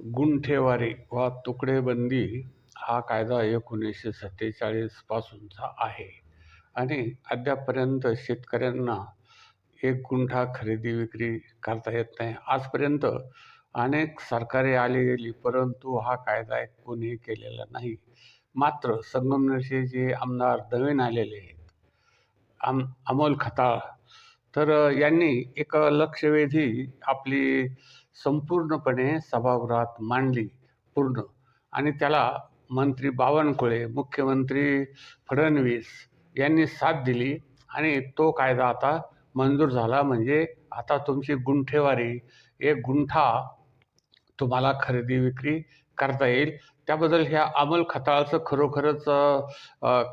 गुंठेवारी वा तुकडेबंदी हा कायदा एकोणीसशे सत्तेचाळीसपासूनचा आहे. आणि अद्यापपर्यंत शेतकऱ्यांना एक गुंठा खरेदी विक्री करता येत नाही. आजपर्यंत अनेक सरकारे आली गेली परंतु हा कायदा एक कोणीही केलेला नाही. मात्र संगमनेरचे जे आमदार नवीन आलेले आहेत आम अमोल खताळ तर यांनी एक लक्षवेधी आपली संपूर्णपणे सभागृहात मांडली पूर्ण. आणि त्याला मंत्री बावनकुळे मुख्यमंत्री फडणवीस यांनी साथ दिली. आणि तो कायदा आता मंजूर झाला म्हणजे आता तुमची गुंठेवारी एक गुंठा तुम्हाला खरेदी विक्री करता येईल. त्याबद्दल ह्या अमोल खताळाचं खरोखरच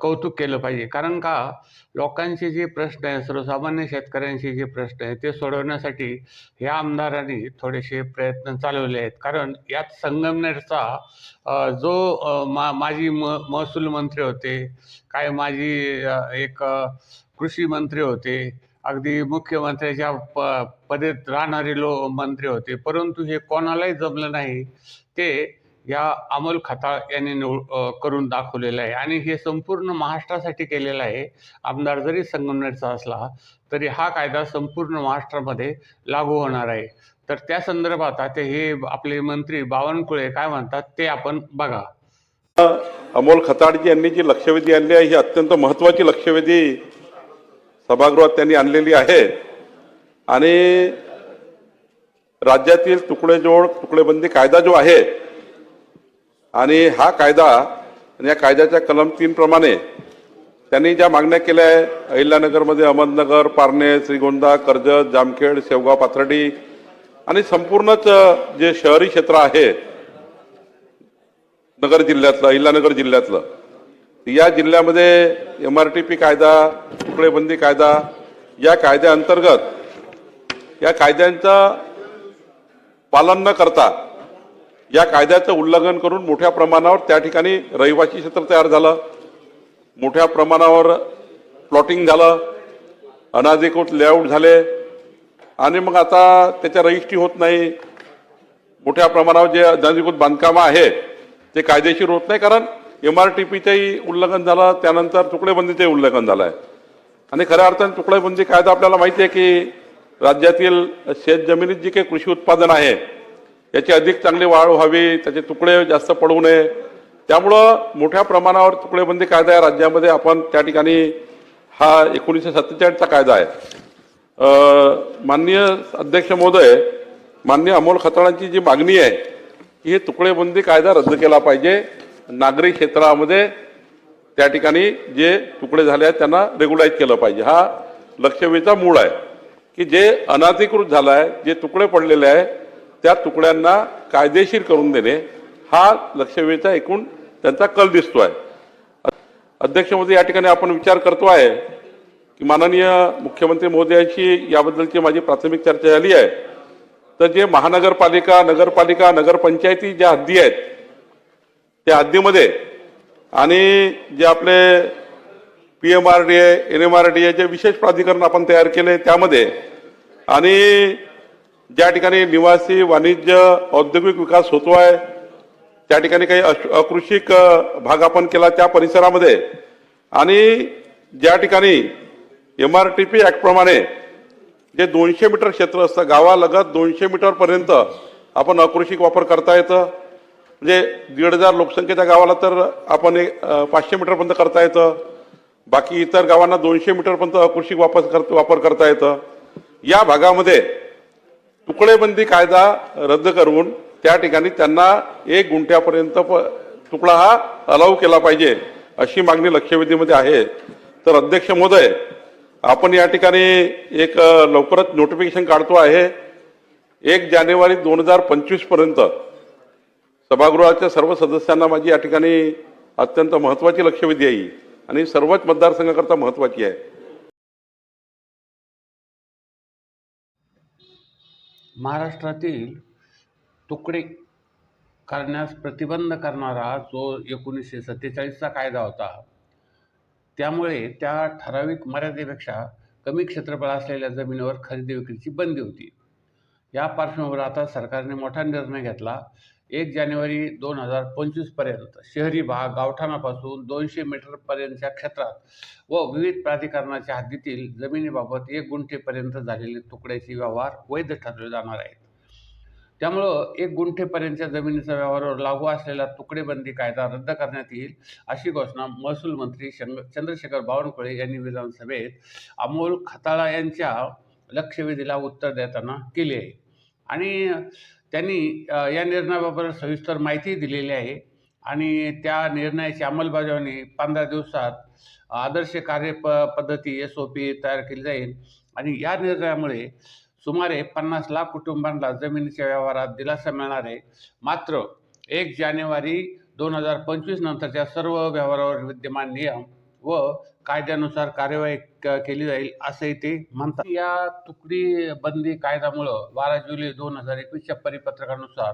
कौतुक केलं पाहिजे. कारण का लोकांचे जे प्रश्न आहे सर्वसामान्य शेतकऱ्यांचे जे प्रश्न आहे ते सोडवण्यासाठी ह्या आमदारांनी थोडेसे प्रयत्न चालवले आहेत. कारण यात संगमनेरचा जो मा माजी म महसूल मंत्री होते काय माजी एक कृषी मंत्री होते अगदी मुख्यमंत्र्याच्या प पदेत राहणारे लो मंत्री होते परंतु हे कोणालाही जमलं नाही. ते या अमोल खताळ यांनी निवड करून दाखवलेलं आहे. आणि हे संपूर्ण महाराष्ट्रासाठी केलेलं आहे. आमदार जरी संगमनेरचा असला तरी हा कायदा संपूर्ण महाराष्ट्रामध्ये लागू होणार आहे. तर त्या संदर्भात आता हे आपले मंत्री बावनकुळे काय म्हणतात ते आपण बघा. अमोल खताडजी यांनी जी लक्षवेधी आणली आहे ही अत्यंत महत्वाची लक्षवेधी सभागृहात त्यांनी आणलेली आहे. आणि राज्यातील तुकडेजोड तुकडेबंदी कायदा जो आहे आणि हा कायदा आणि या कायद्याच्या कलम तीनप्रमाणे त्यांनी ज्या मागण्या केल्या आहे अहिल्यानगरमध्ये अहमदनगर पारणे श्रीगोंदा कर्जत जामखेड शेवगाव पाथर्डी आणि संपूर्णच जे शहरी क्षेत्र आहे नगर जिल्ह्यातलं अहिल्यानगर जिल्ह्यातलं या जिल्ह्यामध्ये एम आर टी पी कायदा तुकडेबंदी कायदा या कायद्याअंतर्गत या कायद्यांचं पालन न करता या कायद्याचं उल्लंघन करून मोठ्या प्रमाणावर त्या ठिकाणी रहिवासी क्षेत्र तयार झालं. मोठ्या प्रमाणावर प्लॉटिंग झालं. अनाधिकृत लेआउट झाले. आणि मग आता त्याच्या रजिस्ट्री होत नाही. मोठ्या प्रमाणावर जे अनाधिकृत बांधकामं आहे ते कायदेशीर होत नाही कारण एम आर टी पीचंही उल्लंघन झालं. त्यानंतर तुकडेबंदीचंही उल्लंघन झालं आहे आणि खऱ्या अर्थाने तुकडेबंदी कायदा आपल्याला माहिती आहे की राज्यातील शेतजमिनीत जी काही कृषी उत्पादन आहे याची अधिक चांगली वाढ व्हावी त्याचे तुकडे जास्त पडू नये. त्यामुळं मोठ्या प्रमाणावर तुकडेबंदी कायदा या राज्यामध्ये आपण त्या ठिकाणी हा एकोणीसशे सत्तेचाळीसचा कायदा आहे. माननीय अध्यक्ष महोदय माननीय अमोल खताळांची जी मागणी आहे की हे तुकडेबंदी कायदा रद्द केला पाहिजे. नागरी क्षेत्रामध्ये त्या ठिकाणी जे तुकडे झाले आहेत त्यांना रेग्युलाइज केलं पाहिजे. हा लक्षवेचा मूळ आहे की जे अनाधिकृत झालं आहे जे तुकडे पडलेले आहे त्या तुकड्यांना कायदेशीर करून देणे हा लक्षवेधीचा एकूण त्यांचा कल दिसतो आहे अध्यक्ष महोदय या ठिकाणी आपण विचार करतो आहे की माननीय मुख्यमंत्री महोदयांशी याबद्दलची माझी प्राथमिक चर्चा झाली आहे. तर जे महानगरपालिका नगरपालिका नगरपंचायती ज्या हद्दी आहेत त्या हद्दीमध्ये आणि जे आपले P M R D A N M R D A जे विशेष प्राधिकरण आपण तयार केले त्यामध्ये आणि ज्या ठिकाणी निवासी वाणिज्य औद्योगिक विकास होतो आहे त्या ठिकाणी काही अश- अकृषिक भाग आपण केला त्या परिसरामध्ये. आणि ज्या ठिकाणी एम आर टी पी ॲक्टप्रमाणे जे दोनशे मीटर क्षेत्र असतं गावालगत दोनशे मीटरपर्यंत आपण अकृषिक वापर करता येतं. म्हणजे दीड हजार लोकसंख्येच्या गावाला तर आपण एक, पाचशे मीटरपर्यंत करता येतं. बाकी इतर गावांना दोनशे मीटरपर्यंत अकृषिक वापर कर वापर करता येतं. या भागामध्ये तुकडेबंदी कायदा रद्द करून त्या ठिकाणी त्यांना एक गुंठ्यापर्यंत प- तुकडा हा अलाव केला पाहिजे अशी मागणी लक्षवेधीमध्ये आहे. तर अध्यक्ष महोदय आपण या ठिकाणी एक लवकरच नोटिफिकेशन काढतो आहे. एक जानेवारी दोन हजार पंचवीसपर्यंत सभागृहाच्या सर्व सदस्यांना माझी या ठिकाणी अत्यंत महत्त्वाची लक्षवेधी आहे. आणि सर्वच मतदारसंघाकरता महत्त्वाची आहे. महाराष्ट्रातील तुकडे करण्यास प्रतिबंध करणारा जो एकोणीसशे सत्तेचाळीसचा कायदा होता त्यामुळे त्या ठराविक मर्यादेपेक्षा कमी क्षेत्रफळ असलेल्या जमिनीवर खरेदी विक्रीची बंदी होती. या पार्श्वभूमीवर आता सरकारने मोठा निर्णय घेतला एक जानेवारी दोन हजार पंचवीसपर्यंत शहरी भाग गावठाणापासून दोनशे मीटरपर्यंतच्या क्षेत्रात व विविध प्राधिकरणाच्या हद्दीतील जमिनीबाबत एक गुंठेपर्यंत झालेले तुकड्याचे व्यवहार वैध ठरले जाणार आहेत. त्यामुळं एक गुंठेपर्यंतच्या जमिनीचा व्यवहारावर लागू असलेला तुकडेबंदी कायदा रद्द करण्यात येईल अशी घोषणा महसूल मंत्री शंग चंद्रशेखर बावनकुळे यांनी विधानसभेत अमोल खताळा यांच्या लक्षवेधीला उत्तर देताना केली आहे. आणि त्यांनी या निर्णयाबाबत सविस्तर माहिती दिलेली आहे. आणि त्या निर्णयाची अंमलबजावणी पंधरा दिवसात आदर्श कार्य प पद्धती एस ओ पी तयार केली जाईल. आणि या निर्णयामुळे सुमारे पन्नास लाख कुटुंबांना जमिनीच्या व्यवहारात दिलासा मिळणार आहे. मात्र एक जानेवारी दोन हजार पंचवीस नंतरच्या सर्व व्यवहारावर विद्यमान नियम व कायद्यानुसार कार्यवाही क- केली जाईल असंही ते म्हणतात. या तुकडी बंदी कायद्यामुळं बारा जुलै दोन हजार एकवीसच्या परिपत्रकानुसार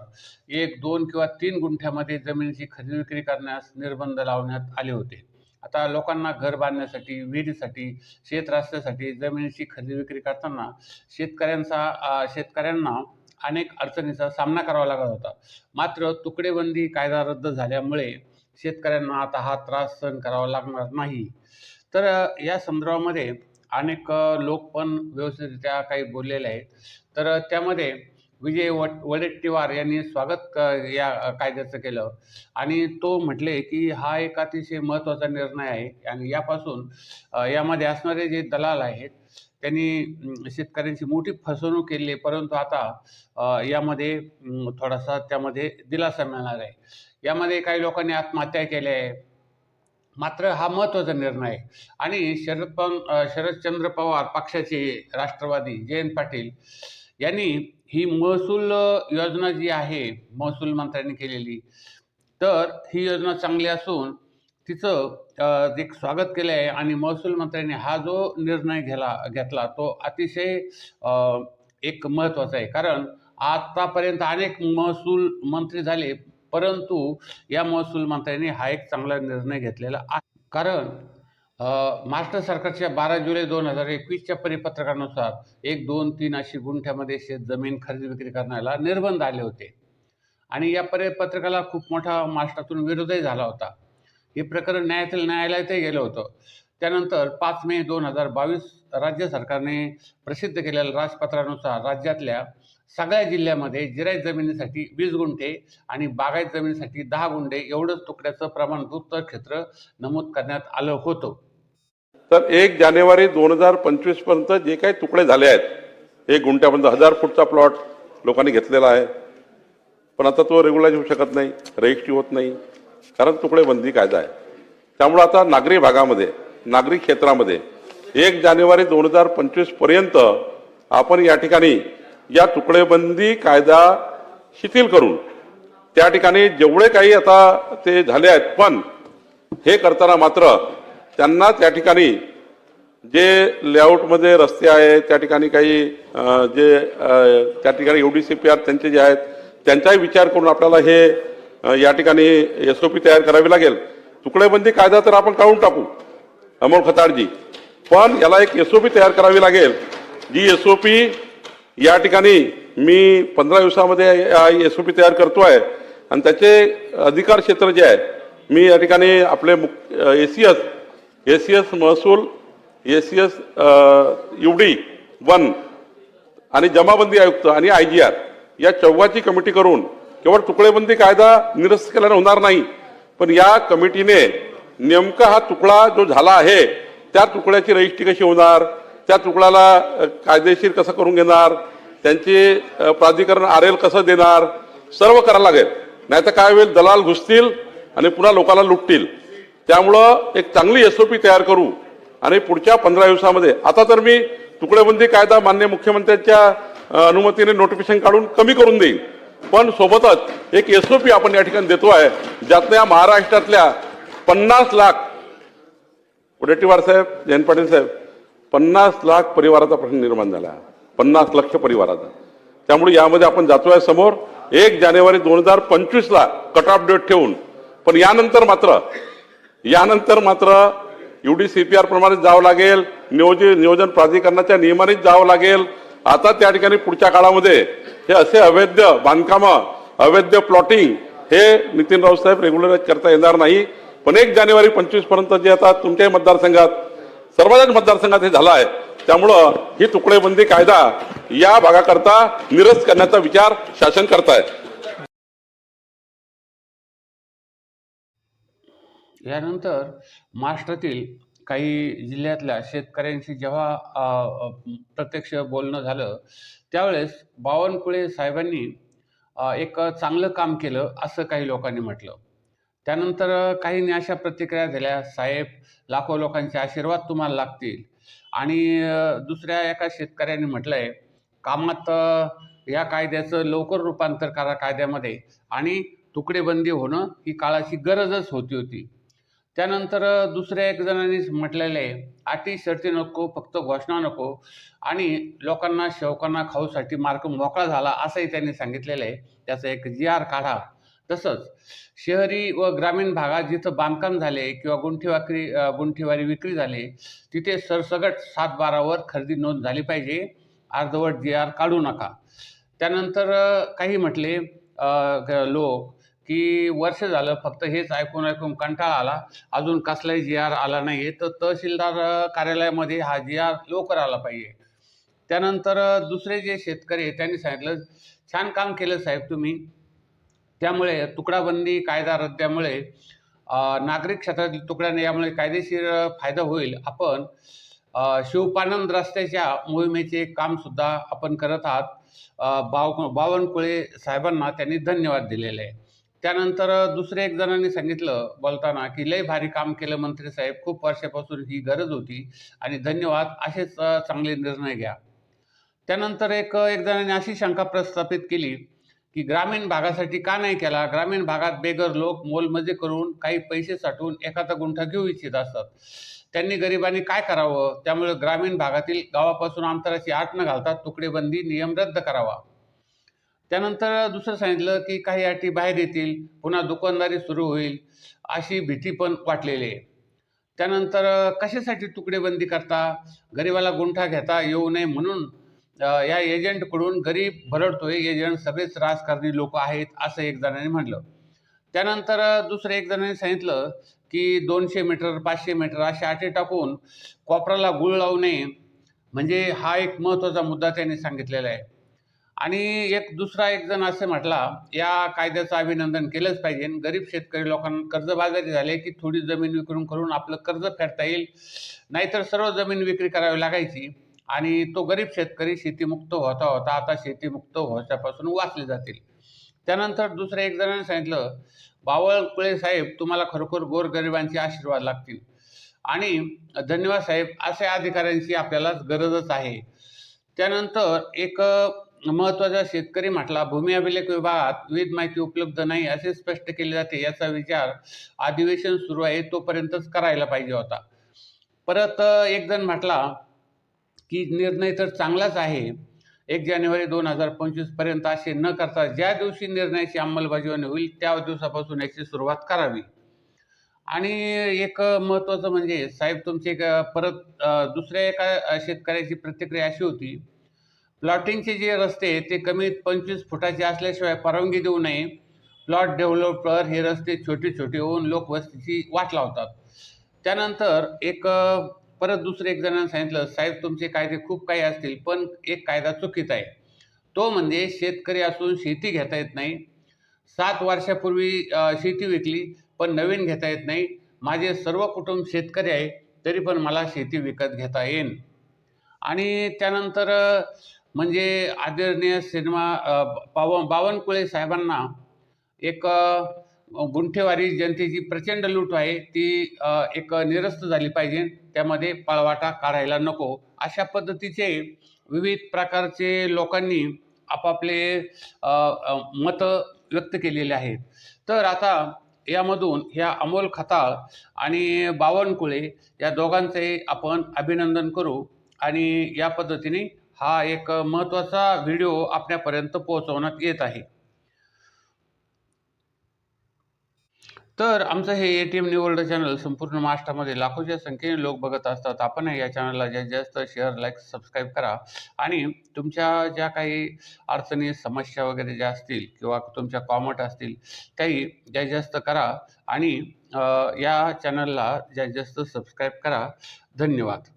एक दोन किंवा तीन गुंठ्यामध्ये जमिनीची खरेदी विक्री करण्यास निर्बंध लावण्यात आले होते. आता लोकांना घर बांधण्यासाठी विहिरीसाठी शेत रस्त्यासाठी जमिनीची खरेदी विक्री करताना शेतकऱ्यांचा शेतकऱ्यांना अनेक अडचणीचा सामना करावा लागत होता. मात्र तुकडेबंदी कायदा रद्द झाल्यामुळे शेतकऱ्यांना आता हा त्रास सहन करावा लागणार नाही. तर या संदर्भामध्ये अनेक लोक पण व्यवस्थितरित्या काही बोललेले आहेत. तर त्यामध्ये विजय वट वडेट्टीवार यांनी स्वागत क- या कायद्याचं केलं. आणि तो म्हटले की हा एक अतिशय महत्त्वाचा निर्णय आहे. आणि यापासून यामध्ये असणारे जे दलाल आहेत त्यांनी शेतकऱ्यांची मोठी फसवणूक केली. आहे परंतु आता यामध्ये थोडासा त्यामध्ये दिलासा मिळणार आहे. यामध्ये काही लोकांनी आत्महत्या केल्या आहे. मात्र हा महत्त्वाचा निर्णय आहे. आणि शरद पवार शरदचंद्र पवार पक्षाचे राष्ट्रवादी जयंत पाटील यांनी ही महसूल योजना जी आहे महसूल मंत्र्यांनी केलेली तर ही योजना चांगली असून तिचं एक स्वागत केलं आहे आणि महसूल मंत्र्यांनी हा जो निर्णय घेला घेतला तो अतिशय एक महत्त्वाचा आहे. कारण आतापर्यंत अनेक महसूल मंत्री झाले परंतु या महसूल मंत्र्यांनी हा एक चांगला निर्णय घेतलेला आहे. कारण महाराष्ट्र सरकारच्या बारा जुलै दोन हजार एकवीसच्या परिपत्रकानुसार एक दोन तीन अशी गुंठ्यामध्ये शेत जमीन खरेदी विक्री करण्याला निर्बंध आले होते. आणि या परिपत्रकाला खूप मोठा महाराष्ट्रातून विरोधही झाला होता. हे प्रकरण न्यायातील न्यायालयातही गेलं होतं. त्यानंतर पाच मे दोन हजार बावीस राज्य सरकारने प्रसिद्ध केलेल्या राजपत्रानुसार राज्यातल्या सगळ्या जिल्ह्यामध्ये जिरायत जमिनीसाठी वीस गुंठे आणि बागायत जमिनीसाठी दहा गुंठे एवढंच तुकड्याचं प्रमाणभूत क्षेत्र नमूद करण्यात आलं होतं. तर एक जानेवारी दोन हजार पंचवीसपर्यंत जे काही तुकडे झाले आहेत एक गुंठ्यापर्यंत हजार फूटचा प्लॉट लोकांनी घेतलेला आहे. पण आता तो रेग्युलाइज होऊ शकत नाही रजिस्ट्री होत नाही. कारण तुकडे बंदी कायदा आहे. त्यामुळं आता नागरी भागामध्ये नागरी क्षेत्रामध्ये एक जानेवारी दोन हजार पंचवीसपर्यंत आपण या ठिकाणी या तुकडेबंदी कायदा शिथिल करून त्या ठिकाणी जेवढे काही आता ते झाले आहेत पण हे करताना मात्र त्यांना त्या ठिकाणी जे लेआउटमध्ये रस्ते आहेत त्या ठिकाणी काही जे त्या ठिकाणी एवढी डी सी पी आर त्यांचे जे आहेत त्यांचाही विचार करून आपल्याला हे या ठिकाणी एस ओ पी तयार करावी लागेल. तुकडेबंदी कायदा तर आपण काढून टाकू अमोल खताळजी पण याला एक एस ओ पी तयार करावी लागेल जी एस ओ पी या ठिकाणी मी पंधरा दिवसामध्ये एस ओ पी तयार करतो आहे आणि त्याचे अधिकार क्षेत्र जे आहे मी या ठिकाणी आपले मुख A C S A C S महसूल A C S U D one आणि जमाबंदी आयुक्त आणि आय जी आर या चौघाची कमिटी करून केवळ तुकडेबंदी कायदा निरस्त केल्याने होणार नाही पण या कमिटीने नेमका हा तुकडा जो झाला आहे त्या तुकड्याची रजिस्ट्री कशी होणार? त्या तुकड्याला कायदेशीर कसं करून घेणार त्यांचे प्राधिकरण आर एल कसं देणार सर्व करायला लागेल. नाही तर काय होईल दलाल घुसतील आणि पुन्हा लोकांना लुटतील. त्यामुळं एक चांगली एस ओ पी तयार करू. आणि पुढच्या पंधरा दिवसामध्ये आता तर मी तुकडेबंदी कायदा मान्य मुख्यमंत्र्यांच्या अनुमतीने नोटिफिकेशन काढून कमी करून देईन. पण सोबतच एक एस ओ पी आपण या ठिकाणी देतो आहे ज्यातनं या महाराष्ट्रातल्या पन्नास लाख वडेट्टीवार साहेब जयंत पाटील साहेब पन्नास लाख परिवाराचा प्रश्न निर्माण झाला. पन्नास लक्ष परिवाराचा. त्यामुळे यामध्ये आपण जातोय समोर. एक जानेवारी दोन हजार पंचवीसला कट ऑफ डेट ठेवून. पण यानंतर मात्र यानंतर मात्र U D C P R प्रमाणे जावं लागेल. नियोजन नियोजन प्राधिकरणाच्या नियमानेच जावं लागेल. आता त्या ठिकाणी पुढच्या काळामध्ये हे असे अवैध बांधकामं अवैध प्लॉटिंग हे नितीन राऊत साहेब रेग्युलर करता येणार नाही. पण एक जानेवारी पंचवीसपर्यंत जे आता तुमच्याही मतदारसंघात सर्वांच्याच मतदारसंघात हे झालं आहे त्यामुळं ही तुकडेबंदी कायदा या भागाकरता निरस्त करण्याचा विचार शासन करताय. यानंतर महाराष्ट्रातील काही जिल्ह्यातल्या शेतकऱ्यांशी जेव्हा प्रत्यक्ष बोलणं झालं त्यावेळेस बावनकुळे साहेबांनी एक चांगलं काम केलं असं काही लोकांनी म्हटलं. त्यानंतर काहींनी अशा प्रतिक्रिया दिल्या. साहेब लाखो लोकांचे आशीर्वाद तुम्हाला लागतील. आणि दुसऱ्या एका शेतकऱ्यांनी म्हटलं आहे कामात या कायद्याचं लवकर रूपांतर करा कायद्यामध्ये आणि तुकडेबंदी होणं ही काळाची गरजच होती होती. त्यानंतर दुसऱ्या एक जणांनी म्हटलेलं आहे अटी शर्ती नको फक्त घोषणा नको आणि लोकांना शेवकांना खाऊसाठी मार्ग मोकळा झाला असंही त्यांनी सांगितलेलं आहे. त्याचं एक जी आर काढा. तसंच शहरी व ग्रामीण भागात जिथं बांधकाम झाले किंवा गुंठीवाकरी गुंठेवारी गुंठीवारी विक्री झाली तिथे सरसगट सात बारावर खरेदी नोंद झाली पाहिजे. अर्धवट जी आर काढू नका. त्यानंतर काही म्हटले लोक की वर्ष झालं फक्त हेच ऐकून ऐकून कंटाळा आला. अजून कसलाही जी आर आला नाही तर तहसीलदार कार्यालयामध्ये हा जी आर लवकर आला पाहिजे. त्यानंतर दुसरे जे शेतकरी आहे त्यांनी सांगितलं छान काम केलं साहेब तुम्ही. त्यामुळे तुकडाबंदी कायदा रद्द्यामुळे नागरिक क्षेत्रातील तुकड्याने यामुळे कायदेशीर फायदा होईल. आपण शिवपानंद रस्त्याच्या मोहिमेचे कामसुद्धा आपण करत आहात. बाव बावनकुळे साहेबांना त्यांनी धन्यवाद दिलेले. आहे त्यानंतर दुसरे एक जणांनी सांगितलं बोलताना की लय भारी काम केलं मंत्री साहेब. खूप वर्षापासून ही गरज होती आणि धन्यवाद. असेच चांगले निर्णय घ्या. त्यानंतर एक एक जणांनी अशी शंका प्रस्थापित केली की ग्रामीण भागासाठी का नाही केला? ग्रामीण भागात बेघर लोक मोलमजे करून काही पैसे साठवून एखादा गुंठा घेऊ इच्छित असतात. त्यांनी गरिबांनी काय करावं? त्यामुळे ग्रामीण भागातील गावापासून आमदाराची आठ न घालता तुकडेबंदी नियम रद्द करावा. त्यानंतर दुसरं सांगितलं की काही अटी बाहेर येतील पुन्हा दुकानदारी सुरू होईल अशी भीती पण वाटलेली आहे. त्यानंतर कशासाठी तुकडेबंदी करता? गरिबाला गुंठा घेता येऊ नये म्हणून या एजंटकडून गरीब भरडतोय एजंट सगळेच राजकारणी लोक आहेत असं एक जणांनी म्हटलं. त्यानंतर दुसरं एक जणांनी सांगितलं की दोनशे मीटर पाचशे मीटर अशा आटे टाकून कोपराला गुळ लावू नये. म्हणजे हा एक महत्त्वाचा मुद्दा त्यांनी सांगितलेला आहे. आणि एक दुसरा एक जण असे म्हटला या कायद्याचं अभिनंदन केलंच पाहिजे. गरीब शेतकरी लोकांना कर्जबाजारी झाले की थोडी जमीन विक्रून करून आपलं कर्ज फेडता येईल. नाहीतर सर्व जमीन विक्री करावी लागायची. आणि तो गरीब शेतकरी शेतीमुक्त होता होता आता शेतीमुक्त व्हायच्यापासून वाचले जातील. त्यानंतर दुसऱ्या एक जणांनी सांगितलं बावळकुळे साहेब तुम्हाला खरोखर गोरगरिबांचे आशीर्वाद लागतील. आणि धन्यवाद साहेब अशा अधिकाऱ्यांची आपल्याला गरजच आहे. त्यानंतर एक महत्त्वाचा शेतकरी म्हटला भूमी अभिलेख विभागात विविध माहिती उपलब्ध नाही असे स्पष्ट केले जाते. याचा विचार अधिवेशन सुरू आहे तोपर्यंतच करायला पाहिजे होता. परत एक जण म्हटला की निर्णय तर चांगलाच आहे. एक जानेवारी दोन हजार पंचवीसपर्यंत असे न करता ज्या दिवशी निर्णयाची अंमलबजावणी होईल त्या दिवसापासून याची सुरुवात करावी. आणि एक महत्त्वाचं म्हणजे साहेब तुमचे एक परत दुसऱ्या एका शेतकऱ्याची प्रतिक्रिया अशी होती. प्लॉटिंगचे जे रस्ते ते कमीत पंचवीस फुटाचे असल्याशिवाय परवानगी देऊ नये. प्लॉट डेव्हलपर हे रस्ते छोटे छोटे होऊन लोकवस्तीची वाट लावतात. त्यानंतर एक परत दुसरे एक जणांना सांगितलं साहेब तुमचे कायदे खूप काही असतील पण एक कायदा चुकीचा आहे. तो म्हणजे शेतकरी असून शेती घेता येत नाही. सात वर्षापूर्वी शेती विकली पण नवीन घेता येत नाही. माझे सर्व कुटुंब शेतकरी आहे तरी पण मला शेती विकत घेता येईन. आणि त्यानंतर म्हणजे आदरणीय सिनेमा पाव बाव बावनकुळे साहेबांना एक गुंठेवारी जनतेची प्रचंड लूट आहे ती एक निरस्त झाली पाहिजे. त्यामध्ये पळवाटा काढायला नको. अशा पद्धतीचे विविध प्रकारचे लोकांनी आपापले मतं व्यक्त केलेले आहेत. तर आता यामधून ह्या अमोल खताळ आणि बावनकुळे या दोघांचे आपण अभिनंदन करू आणि या पद्धतीने हा एक महत्त्वाचा व्हिडिओ आपल्यापर्यंत पोहोचवण्यात येत आहे. तर आमचं हे ए टी एम निवड चॅनल संपूर्ण महाराष्ट्रामध्ये लाखोच्या संख्येने लोक बघत असतात. आपण या चॅनलला जास्तीत जास्त शेअर लाईक सबस्क्राईब करा. आणि तुमच्या ज्या काही अडचणी समस्या वगैरे ज्या असतील किंवा तुमच्या कॉमेंट असतील काही जास्तीत जास्त करा. आणि या चॅनलला जास्तीत जास्त सबस्क्राईब करा. धन्यवाद.